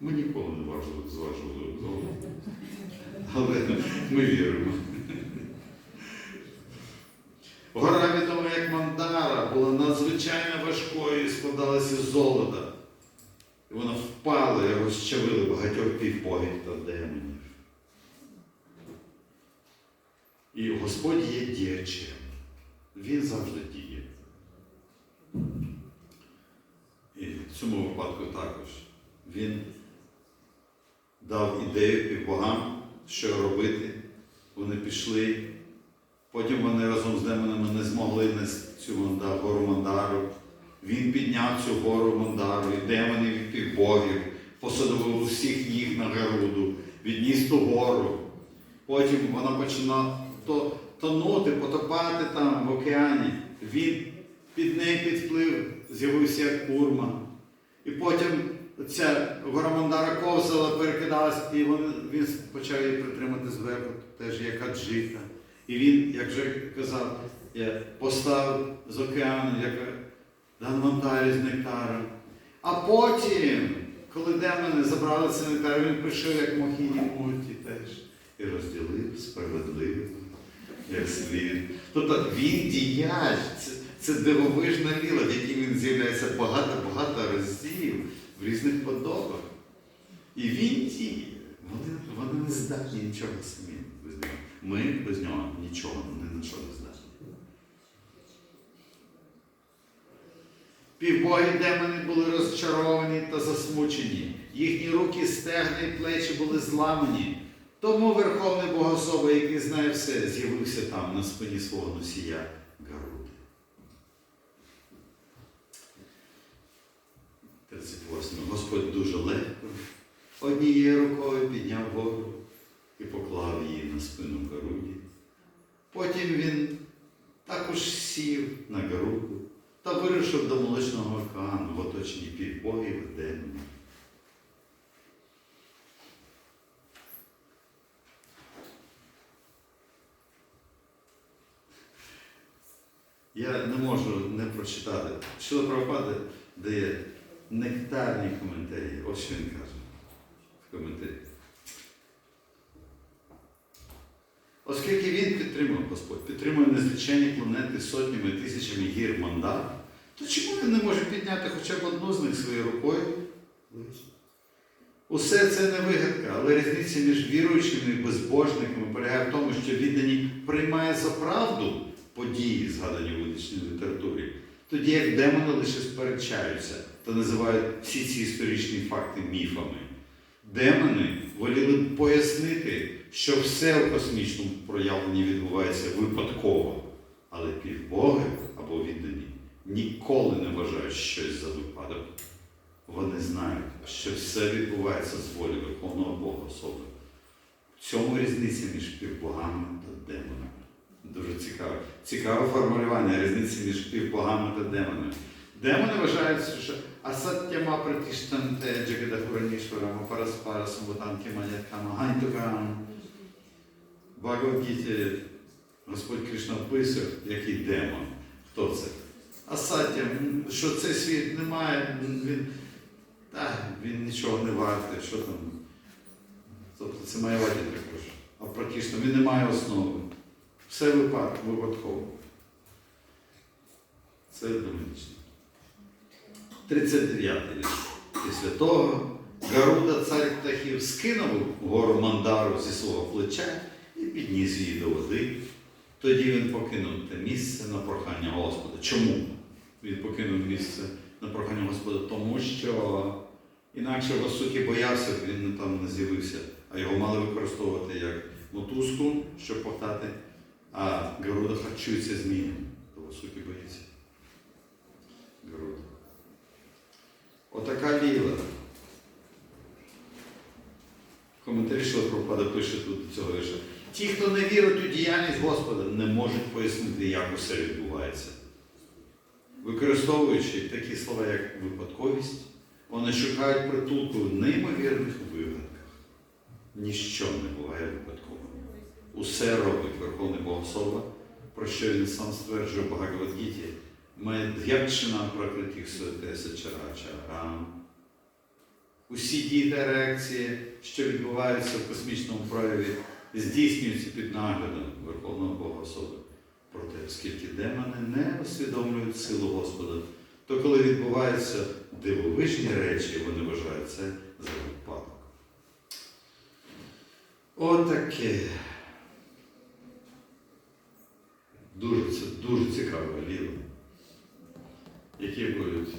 Ми ніколи не зважили золото. Але ми віримо. Гора відома як Мандара була надзвичайно важкою і складалася з золота. І вона впала і розчавила багатьох півбогів та демонів. І Господь є діячем. Він завжди діє. І в цьому випадку також він дав ідею півбогам, що робити. Вони пішли. Потім вони разом з демонами не змогли нести цю Манда- гору Мандару. Він підняв цю гору Мандару, і демонів, і півбогів, посадив усіх їх на Геруду, відніс ту гору. Потім вона почала то, тонути, потопати там в океані. Він під неї підплив, з'явився як курма. І потім ця гора Мандара ковзала, перекидалась, і він, він почав її притримати зверху, теж як аджита. І він, як вже казав, поставив з океану, як Данвантарі з нектаром. А потім, коли демони забрали цей нектар, він прийшов як Мохіні Мульті теж і розділив справедливо, як слід. Тобто він діяч, це, це дивовижна міла, в якій він з'являється багато-багато разів в різних подобах. І він діє. Вони, вони не здатні нічого самі без нього. Ми без нього нічого ні на що не здатні. Півбоги демони були розчаровані та засмучені. Їхні руки, стегна і плечі були зламані. Тому Верховний Богособа, який знає все, з'явився там на спині свого носія Господь дуже легко однією рукою підняв гору і поклав її на спину Гаруді. Потім він також сів на Гаруду та вирушив до молочного океану в оточенні і демонів. Я не можу не прочитати. Що Прабхупада дає нектарні коментарі. Ось що він каже в коментарі. Оскільки він підтримав Господь, підтримує незлічені планети сотнями тисячами гір мандат, то чому він не може підняти хоча б одну з них своєю рукою? Усе це не вигадка, але різниця між віруючими і безбожниками полягає в тому, що віддані приймає за правду події, згадані в ведичній літературі, тоді як демони лише сперечаються та називають всі ці історичні факти міфами. Демони воліли б пояснити, що все в космічному проявленні відбувається випадково, але півбоги або віддані ніколи не вважають щось за випадок. Вони знають, що все відбувається з волі Верховного Бога особи. В цьому різниця між півбогами та демонами. Дуже цікаве. Цікаве формулювання різниці між півбогами та демонами. Демони вважають, що асаттяма пратіштанте джагадахуранішварама параспара самбутанки маняткама гантукам. Багавгіті Господь Кришна описує, який демон. Хто це? Асаття, що цей світ немає, він, та, він нічого не вартий, що там. Тобто це має ваді також. А практично він не має основи. Все випадок, випадково. Це демонічно. 39 рік. Після того Гаруда, цар птахів, скинув гору Мандару зі свого плеча і підніс її до води. Тоді він покинув те місце на прохання Господа. Чому він покинув місце на прохання Господа? Тому що інакше Васуки боявся, він там не з'явився, а його мали використовувати як мотузку, щоб повтати, а Гаруда харчується змієм, то Васуки боїться. Гаруда. Отака ліла. Коментарі, що Пропада пише тут до цього вірша. Ті, хто не вірить у діяльність Господа, не можуть пояснити, як усе відбувається. Використовуючи такі слова, як випадковість, вони шукають притулку в неймовірних вигадках. Ніщо не буває випадково. Усе робить Верховний Богособа, про що він сам стверджує в Багавадгіті. Ми д'явчина прокритих святеся чарача. Усі Усі дії та реакції, що відбуваються в космічному прояві, здійснюються під наглядом Верховного Бога особи. Проте, оскільки демони не усвідомлюють силу Господа, то коли відбуваються дивовижні речі, вони вважають це за випадок. Отаке. Дуже, дуже цікаве ліво. Які будуть?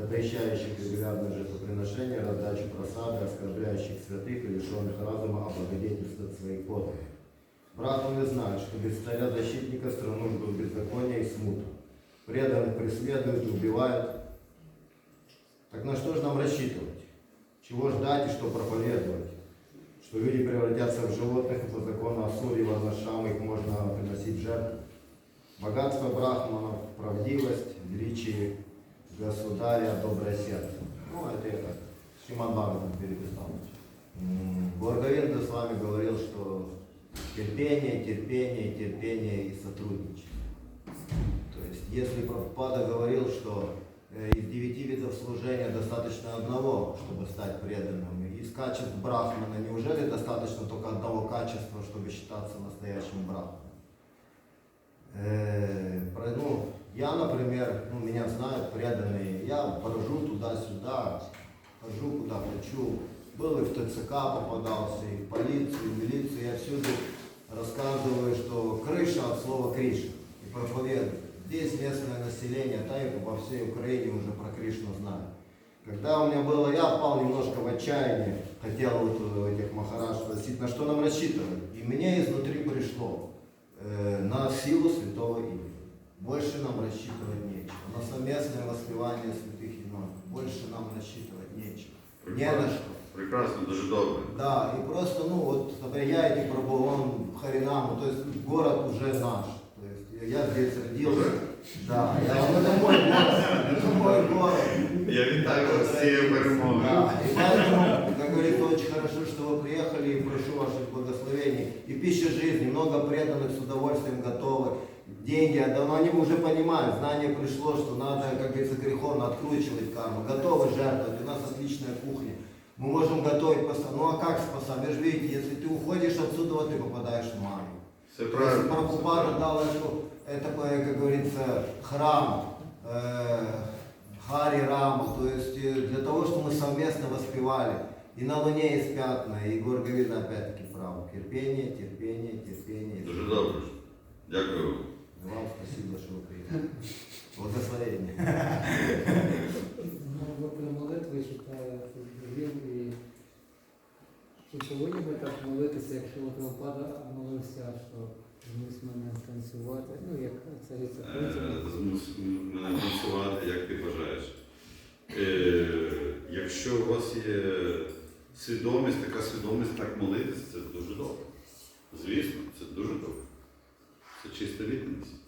Запрещающих регулярное жертвоприношение, раздачу просады, оскорбляющих святых и лишенных разума облагодетельствовать своих подданных. Брахманы знают, что без царя-защитника страну ждут беззаконие и смута. Преданных преследуют убивают, так на что же нам рассчитывать? Чего ждать и что проповедовать? Что люди превратятся в животных и по закону Асури, Варнашам их можно приносить жертву. Богатство брахманов, правдивость, величие государя, доброе сердце. Ну, это я так, Шиман Бхагаватам переписал. М, Благовенда с вами говорил, что терпение, терпение, терпение и сотрудничество. То есть, если Прабхупада говорил, что э, из девяти видов служения достаточно одного, чтобы стать преданным, из качеств брахмана неужели достаточно только одного качества, чтобы считаться настоящим брахманом? Э, ну, я, например, ну, меня знают преданные, я брожу туда-сюда, хожу куда хочу, был и в ТЦК попадался, и в полицию, и в милицию, я всюду рассказываю, что крыша от слова Кришна, и проповедую. Здесь местное население, да и по всей Украине уже про Кришну знают. Когда у меня было, я впал немножко в отчаяние, хотел вот э, этих махараш спросить, на что нам рассчитывать. И мне изнутри пришло э, на силу святого имени. Больше нам рассчитывать нечего. На совместное воспевание святых имен. Больше нам рассчитывать нечего. Не на что. Прекрасно, дуже добре. Да, и просто, ну вот, например, я эти пробовал Харинаму, то есть город уже наш. То есть я здесь родился. Да, я, ну, это мой город, это мой город. Я вітаю вас з цією перемогою. Да, и поэтому, как говорится, очень хорошо, что вы приехали, и прошу ваших благословений. И пища жизни, много преданных с удовольствием готовы. Деньги, да, но они уже понимают, знание пришло, что надо, как говорится, греховно откручивать карму. Готовы жертвовать, у нас отличная кухня. Мы можем готовить постоянно. Ну а как спасать? Вы же видите, если ты уходишь отсюда, вот ты попадаешь в мару. Все Если правильно. Прабхупада дал эту, это, такой, как говорится, храм, э, Хари Рама, то есть э, для того, чтобы мы совместно воспевали. И на Луне есть пятна, и Егор говорит опять-таки правду. Терпение, терпение, терпение. Дуже добре. Дякую. Вам. И Вам спасибо, что вы приехали. Благословение. Ну, ви при читає Біблію і чи повинні ми так молитися, якщо от Прабхупада молився, що змус мене танцювати, ну як цариця Е, Путіна. Мене танцювати, як ти бажаєш. Е, Якщо у вас є свідомість, така свідомість так молитися, це дуже добре. Звісно, це дуже добре. Це чиста відданість.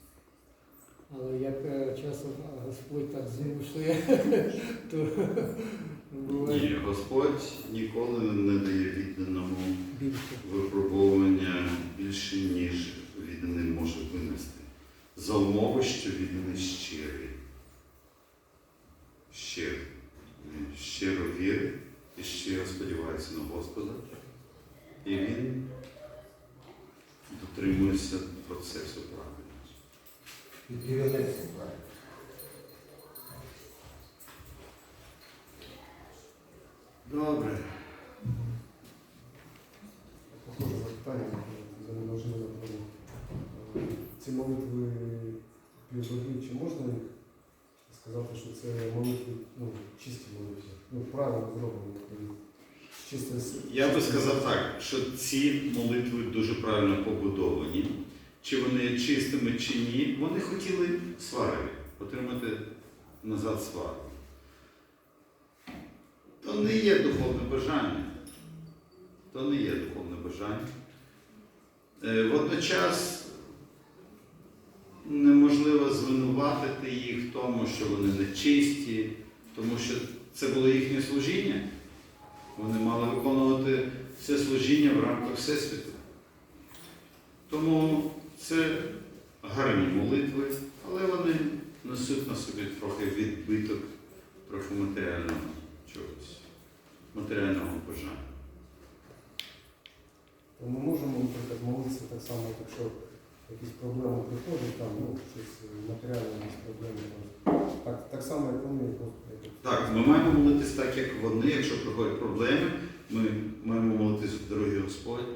Але як е, часом Господь так змушує, то буває Ні, Господь ніколи не дає відданому більше. випробовування більше, ніж відданий може винести. За умови, що відданий щирий. Щирий. Щиро вірить і щиро сподівається на Господа. І він дотримується процесу правильно. И керівництво, правильно. Добре. Похоже запитання за неможливо. Ці молитви півбогів, чи можна їх сказати, що це молитви, ну, чисті молитви, ну, правильно зроблені, тобто, чисте с- Я би сказав так, що ці молитви дуже правильно побудовані. Чи вони чистими, чи ні, вони хотіли свари отримати назад сварку. То не є духовне бажання. То не є духовне бажання. Е, Водночас неможливо звинуватити їх в тому, що вони нечисті, тому що це було їхнє служіння. Вони мали виконувати це служіння в рамках Всесвіту. Тому це гарні молитви, але вони несуть на собі трохи відбиток, трохи матеріального чогось, матеріального бажання. То ми можемо, наприклад, молитися так само, якщо якісь проблеми приходять, там, ну, щось матеріальне, якісь проблеми. Так, так само, як вони. Так, ми маємо молитись так, як вони, якщо приходять проблеми, ми маємо молитись, дорогий Господь.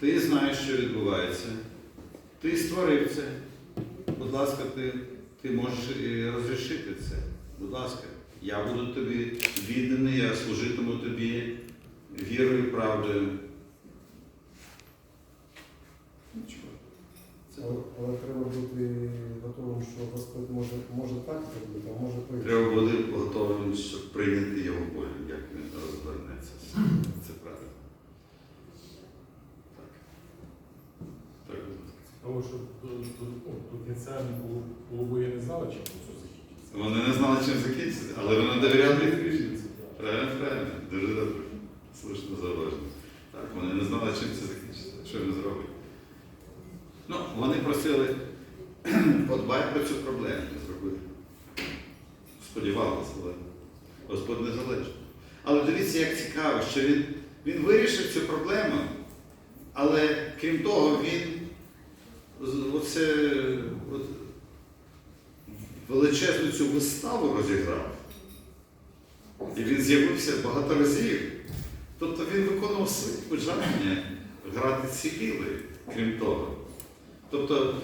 Ти знаєш, що відбувається. Ти створив це. Будь ласка, ти, ти можеш розрішити це. Будь ласка, я буду тобі відданий, я служитиму тобі вірою правдою. Нічого. Це Але, але треба бути готовим, що Господь може, може так зробити, а може по-іншому. Треба бути готовим, щоб прийняти його волю, як він розвернеться. Це правильно. Так. Так, будь Тому що до, до, ну, до кінця було не знали, чим все закінчиться. Вони не знали, чим закінчиться, але вони довіряли рішенню. Правильно, правильно. Дуже добре. Слушно зауважено. Так, вони не знали, чим це закінчиться. Що він зробить. Ну, вони просили, подбай про цю проблему, не зробили. Сподівалися, але Господь не залежить. Але дивіться, як цікаво, що він, він вирішив цю проблему, але крім того, він оце, от, величезну цю виставу розіграв. І він з'явився багато разів. Тобто він виконував свої бажання грати ці іли, крім того. Тобто,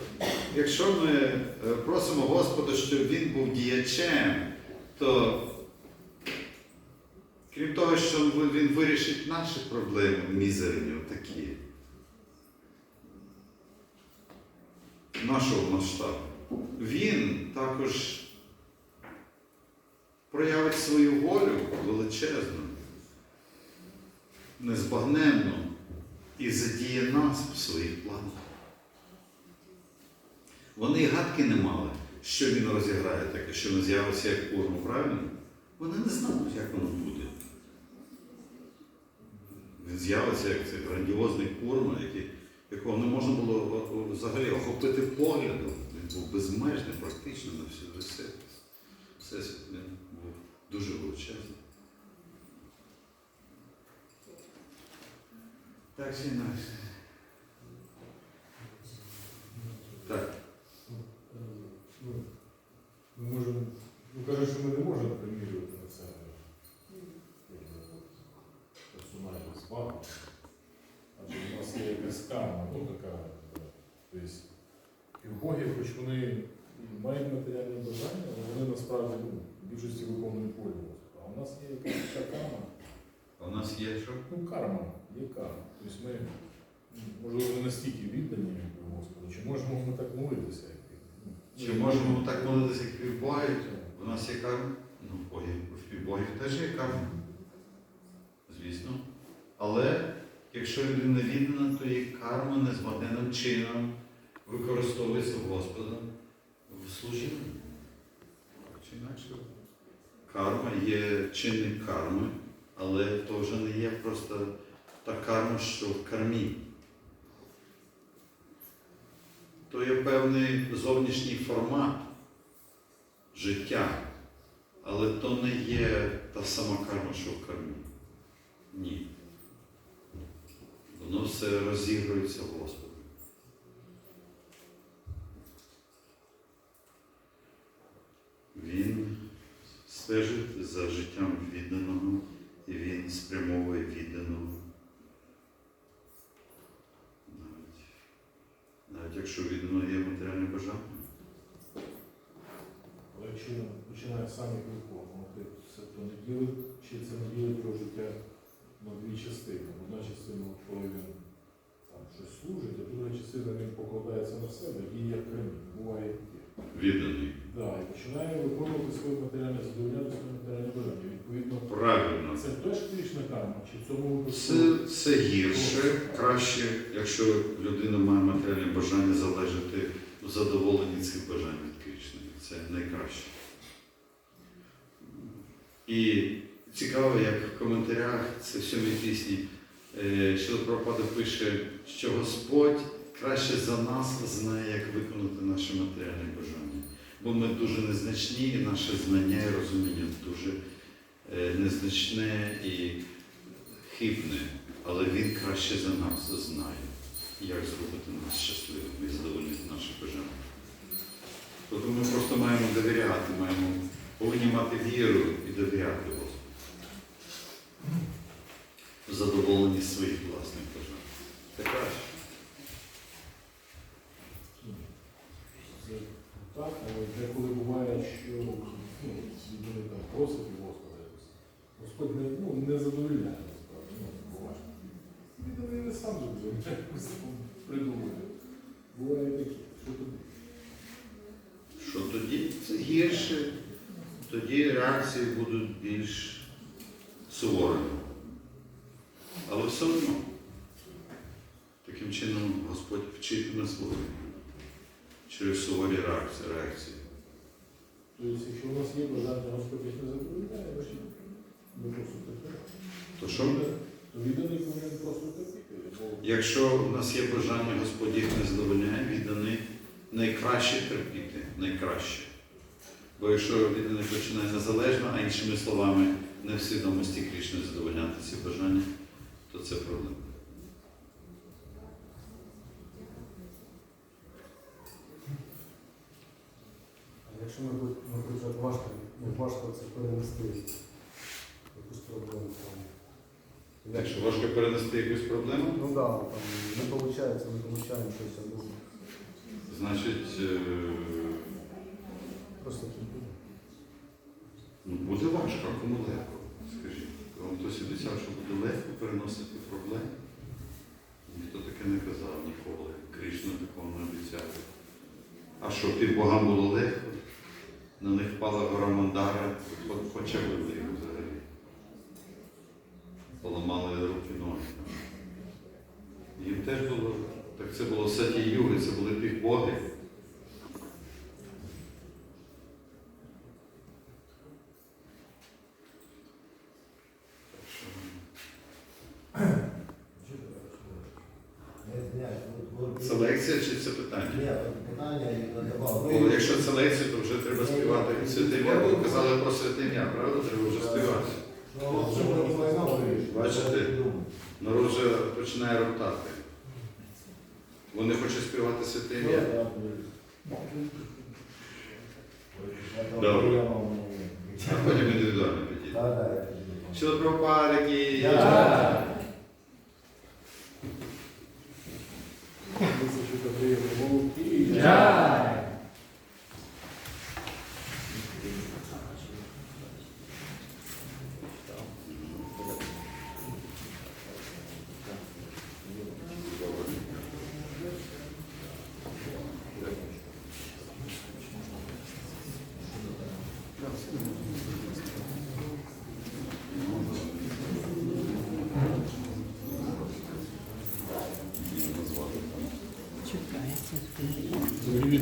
якщо ми е, просимо Господа, щоб він був діячем, то крім того, що він вирішить наші проблеми мізерні, такі, нашого масштабу, він також проявить свою волю величезну, незбагненну і задіє нас в своїх планах. Вони і гадки не мали, що він розіграє таке, що він з'явився як курма, правильно? Вони не знали, як воно буде. Він з'явиться як цей грандіозний курма, який, якого не можна було о- о- взагалі охопити поглядом. Він був безмежний практично на всю все. Всесвіт він був дуже величезний. Так чи інакше. Так. Ми можемо, ну кажуть, що ми не можемо примірювати на це персональний збаг. Адже у нас є якась карма, ну така. е, Тобто, і в Боги, хоч вони мають матеріальне бажання, але вони насправді ну, в більшості виконують волю А у нас є якась така карма. А у нас є що? Ну, карма, є карма. Тобто ми, можливо, не настільки віддані Господу, чи можемо ми так молитися? Ну, Чи можемо ми так молитися, як півбоги? У нас є карма? Ну, в Богі, півбогів теж є карма. Звісно. Але якщо людина віддана, то її карма незбагненним чином використовується Господом в служінні. Чи інакше? Карма є чинник карми, але то вже не є просто та карма, що в кармі. То є певний зовнішній формат життя, але то не є та сама карма, що в кармі. Ні. Воно все розігрується Господом. Він стежить за життям відданого і він спрямовує відданого. Навіть, навіть якщо віддано є матеріальне бажання. Але якщо починає самі виконувати, це то не чи це не ділить його життя на дві частини. Одна частина, коли він там щось служить, а друга частина він покладається на себе і як кремінь. Буває таке. Відданий. Да, і починає виконувати своє матеріальне задовольняти своє матеріальне бажання. Відповідно, Правильно. це теж кришна карма, чи в цьому випадку? Це, це гірше, краще, якщо людина має матеріальне бажання залежати в задоволенні цих бажань від Кришни. Це найкраще. І цікаво, як в коментарях це в сьомій пісні е, Шила Прабхупада пише, що Господь краще за нас знає, як виконати наші матеріальні бажання. Бо ми дуже незначні, і наше знання і розуміння дуже е, незначне і хибне, але він краще за нас знає, як зробити нас щасливими і задовольнити наші бажання. Тобто ми просто маємо довіряти, маємо повинні мати віру і довіряти Господу. В задоволенні своїх власних бажань. Це краще. Це так, але деколи буває, що ну, людина там просить у Господа якось. Господь не, ну, не задовольняє насправді, ну, буває. Він не сам задовольняє, якось там придумує. Буває таке, що тоді? Що тоді? Це гірше. Тоді реакції будуть більш суворими. Але все одно. Таким чином Господь вчитиме слухати через суворі реакції. Тобто, якщо у нас є бажання, Господь їх не задовольняє, ми просто терпимо. То що? То відданий повинен просто терпіти. Якщо в нас є бажання, Господь їх не задовольняє, відданий найкраще терпіти, найкраще. Бо якщо відданий починає незалежно, а іншими словами, не в свідомості Крішни задовольняти ці бажання, то це проблема. А якщо, мабуть, наприклад, важко, важко це перенести якусь проблему там. Так важко перенести якусь проблему, Ну так, да, там не виходить, не получаємо щось або значить, е, просто кілька. ну, буде важко, а кому легко. Хтось обіцяв, буде легко переносити проблеми? Ніхто таке не казав ніколи. Кришна такого не обіцяв. А що під богам було легко? На них впала гора Мандара, хоч- хоча б їх взагалі. Поламали руки ноги. Їм теж було. Так це було саті юги, це були півбоги. Так що, Я извиняюсь, вот- вот- Це лекція чи це питання? Нет, питання я давав. Бо якщо це лекція, то вже треба співати святе ім'я. Ви казали про святе ім'я, правда? Треба вже співати. Ну, вже не війна вирішує. Бачите? Я думаю. Народ вже починає. Вони хочуть співати святе ім'я. Добре. А потім індивідуально підійде. про парики. я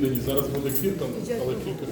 віддані, зараз буде кіртан, але кілька.